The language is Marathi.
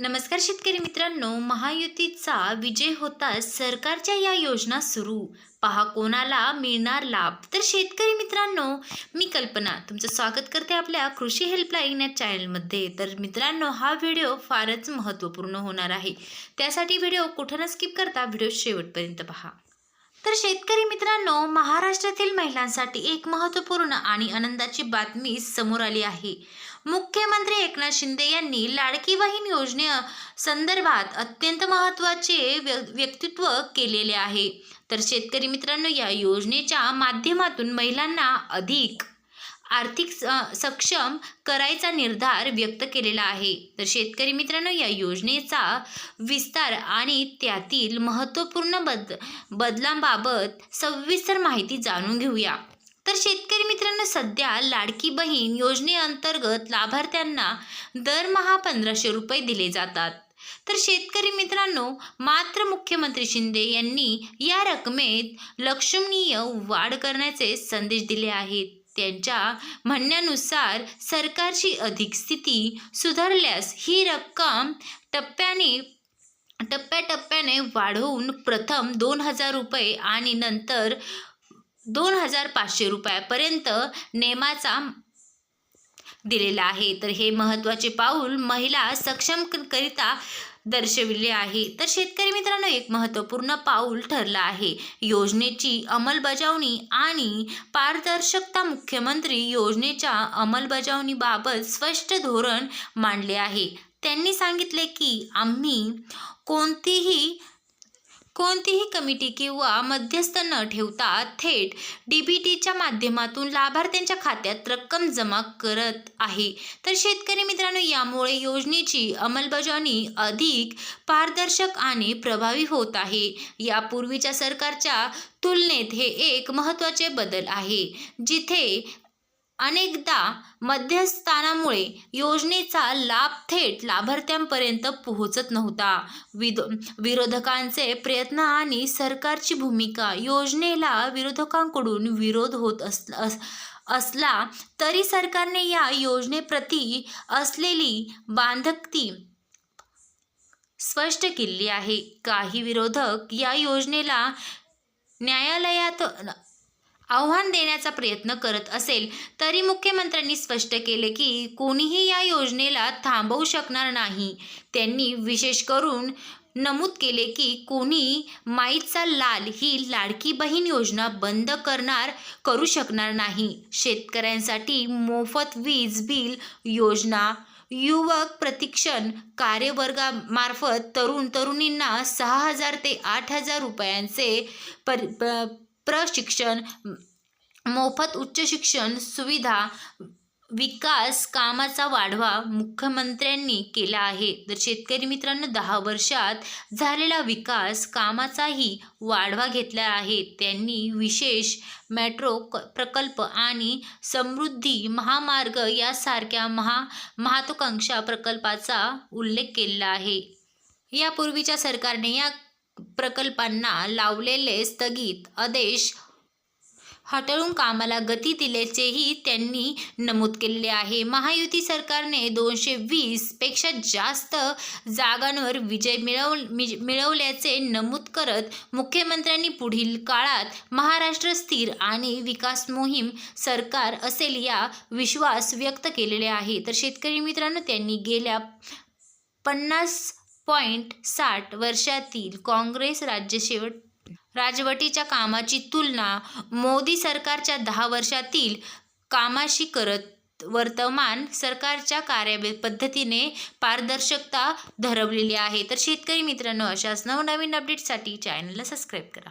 नमस्कार शेतकरी मित्रांनो महायुतीचा विजय होताच सरकारच्या या योजना सुरू. पहा कोणाला मिळणार लाभ. तर शेतकरी मित्रांनो मी कल्पना तुमचं स्वागत करते आपल्या कृषी हेल्पलाईन या चॅनलमध्ये तर मित्रांनो हा व्हिडिओ फारच महत्त्वपूर्ण होणार आहे. त्यासाठी व्हिडिओ कुठं न स्किप करता व्हिडिओ शेवटपर्यंत पहा. तर शेतकरी मित्रांनो महाराष्ट्रातील महिलांसाठी एक महत्त्वपूर्ण आणि आनंदाची बातमी समोर आली आहे. मुख्यमंत्री एकनाथ शिंदे यांनी लाडकी बहीण योजने संदर्भात अत्यंत महत्त्वाचे व्य व्यक्तित्व केलेले आहे. तर शेतकरी मित्रांनो या योजनेच्या माध्यमातून महिलांना अधिक आर्थिक स- सक्षम करायचा निर्धार व्यक्त केलेला आहे. तर शेतकरी मित्रांनो या योजनेचा विस्तार आणि त्यातील महत्त्वपूर्ण बद बदलांबाबत सविस्तर माहिती जाणून घेऊया. तर शेतकरी मित्रांनो सध्या लाडकी बहीण योजनेअंतर्गत लाभार्थ्यांना दरमहा पंधराशे रुपये दिले जातात. तर शेतकरी मित्रांनो मात्र मुख्यमंत्री शिंदे यांनी या रकमेत लक्षणीय वाढ करण्याचे संदेश दिले आहेत. त्यांच्या म्हणण्यानुसार सरकारची अधिक स्थिती सुधारल्यास ही रक्कम टप्प्याने टप्प्याटप्प्याने वाढवून प्रथम दोन हजार रुपये आणि नंतर दोन हजार पाचशे रुपयापर्यंत नेमाचा दिलेला आहे. तर हे महत्त्वाचे पाऊल महिला सक्षम करिता दर्शविले आहे. तर शेतकरी मित्रांनो एक महत्त्वपूर्ण पाऊल ठरलं आहे. योजनेची अंमलबजावणी आणि पारदर्शकता मुख्यमंत्री योजनेच्या अंमलबजावणीबाबत स्पष्ट धोरण मांडले आहे. त्यांनी सांगितले की आम्ही कोणतीही कोणतीही कमिटी किंवा मध्यस्थ न ठेवता थेट डी बी टीच्या माध्यमातून लाभार्थ्यांच्या खात्यात रक्कम जमा करत आहे. तर शेतकरी मित्रांनो यामुळे योजनेची अंमलबजावणी अधिक पारदर्शक आणि प्रभावी होत आहे. यापूर्वीच्या सरकारच्या तुलनेत हे एक महत्त्वाचे बदल आहे. जिथे अनेकदा मध्यस्थानामुळे योजनेचा लाभ थेट लाभार्थ्यांपर्यंत पोहोचत नव्हता. विद विरोधकांचे प्रयत्न आणि सरकारची भूमिका योजनेला विरोधकांकडून विरोध होत अस अस- असला तरी सरकारने या योजनेप्रती असलेली बांधकती स्पष्ट केली आहे. काही विरोधक या योजनेला न्यायालयात आव्हान देण्याचा प्रयत्न करत असेल तरी मुख्यमंत्र्यांनी स्पष्ट केले की कोणीही या योजनेला थांबवू शकणार नाही. त्यांनी विशेष करून नमूद केले की कोणी माईचा लाल ही लाडकी बहीण योजना बंद करणार करू शकणार नाही. शेतकऱ्यांसाठी मोफत वीज बिल योजना युवक प्रतिक्षण कार्यवर्गामार्फत तरुण तरुणींना सहा हजार ते आठ हजार रुपयांचे पर प- प्रशिक्षण मोफत उच्च शिक्षण सुविधा विकास कामाचा वाढवा मुख्यमंत्र्यांनी केला आहे. तर शेतकरी मित्रांनो दहा वर्षात झालेला विकास कामाचाही वाढवा घेतला आहे. त्यांनी विशेष मेट्रो क- प्रकल्प आणि समृद्धी महामार्ग यासारख्या महा महत्वाकांक्षा प्रकल्पाचा उल्लेख केलेला आहे. यापूर्वीच्या सरकारने या प्रकल्पांना लावलेले स्थगित आदेश हटळून कामाला गती दिल्याचेही त्यांनी नमूद केलेले आहे. महायुती सरकारने दोनशे वीसपेक्षा जास्त जागांवर विजय मिळव मिज- मिळवल्याचे नमूद करत मुख्यमंत्र्यांनी पुढील काळात महाराष्ट्र स्थिर आणि विकास मोहीम सरकार असेल या विश्वास व्यक्त केलेले आहे. तर शेतकरी मित्रांनो त्यांनी गेल्या पन्नास पॉईंट साठ वर्षातील काँग्रेस राज्य शेवट राजवटीच्या कामाची तुलना मोदी सरकारच्या दहा वर्षातील कामाशी करत वर्तमान सरकारच्या कार्य पद्धतीने पारदर्शकता धरवलेली आहे. तर शेतकरी मित्रांनो अशाच नवनवीन अपडेटसाठी चॅनलला सबस्क्राईब करा.